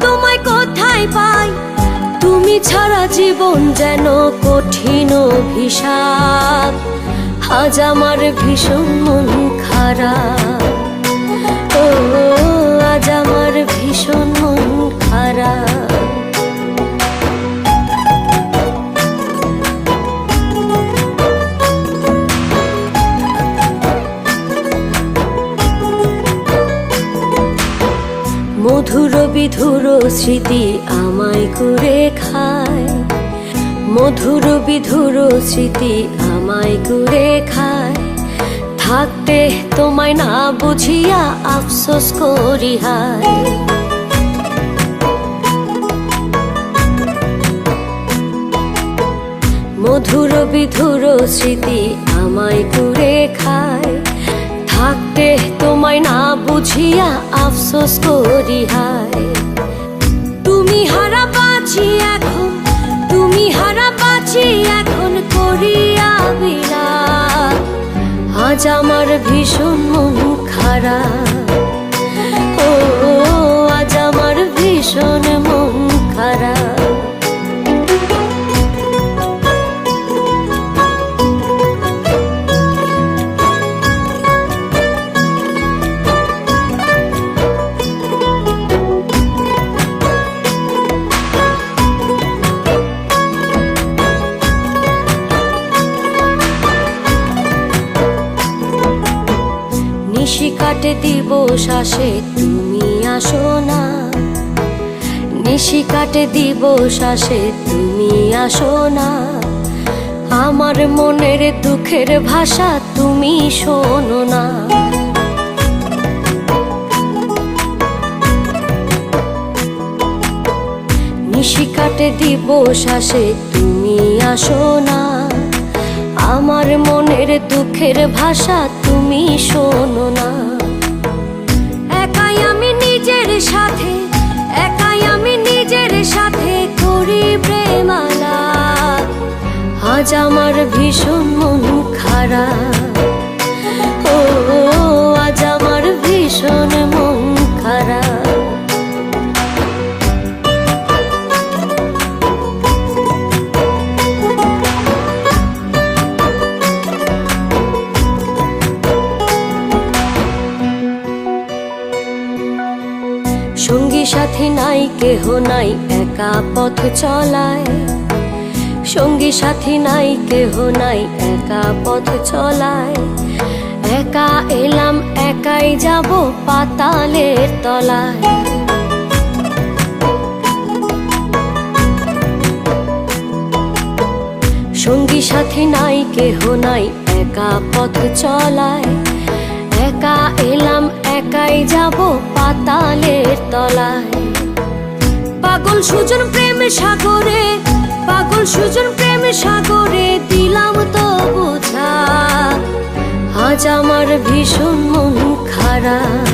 তোমায় কোথায় পাই? তুমি ছাড়া জীবন যেন কঠিন অভিশাপ। আজ আমার ভীষণ মন খারাপ। ও, আজ আমার মধুর বিধুর স্মৃতি আমায় করে খায়। মধুর বিধুর স্মৃতি আমায় করে খায়। থাকতে তোমায় না বুঝিয়া আফসোস করি হায় মধুর বিধুর স্মৃতি আমায় করে খায়। থাকতে তোমায় না বুঝিয়া আফসোস করি, হায়। তুমি হারা বাঁচি এখন, তুমি হারা বাঁচি এখন করিয়া বিরা আজ আমার ভীষণ মন খারাপ। নিশি কাটে দিব শ্বাসে, তুমি আসো না। নিশি কাটে দিব শ্বাসে, তুমি আসো না। আমার মনের দুঃখের ভাষা তুমি শোনো না। নিশি কাটে দিব শ্বাসে, তুমি আসো না। আমার মনের দুঃখের ভাষা তুমি শোনো না। আজ আমার ভীষণ মন খারাপ। ও, আজ আমার ভীষণ মন খারাপ। সঙ্গী সাথী নাই, কেহ নাই, একা পথ চলায়। সঙ্গী সাথী নাই, কেহ নাই, একা পথ চলায়। একা এলাম, একাই যাব পাতালের তলায়। সঙ্গী সাথী নাই, কেহ নাই, একা পথ চলায়। একা এলাম, একাই যাব পাতালের তলায়। পাগল সুজন প্রেম সাগরে পাগল সুজন প্রেম সাগরে দিলাম তো বোঝা। আজ আমার ভীষণ মন খারাপ।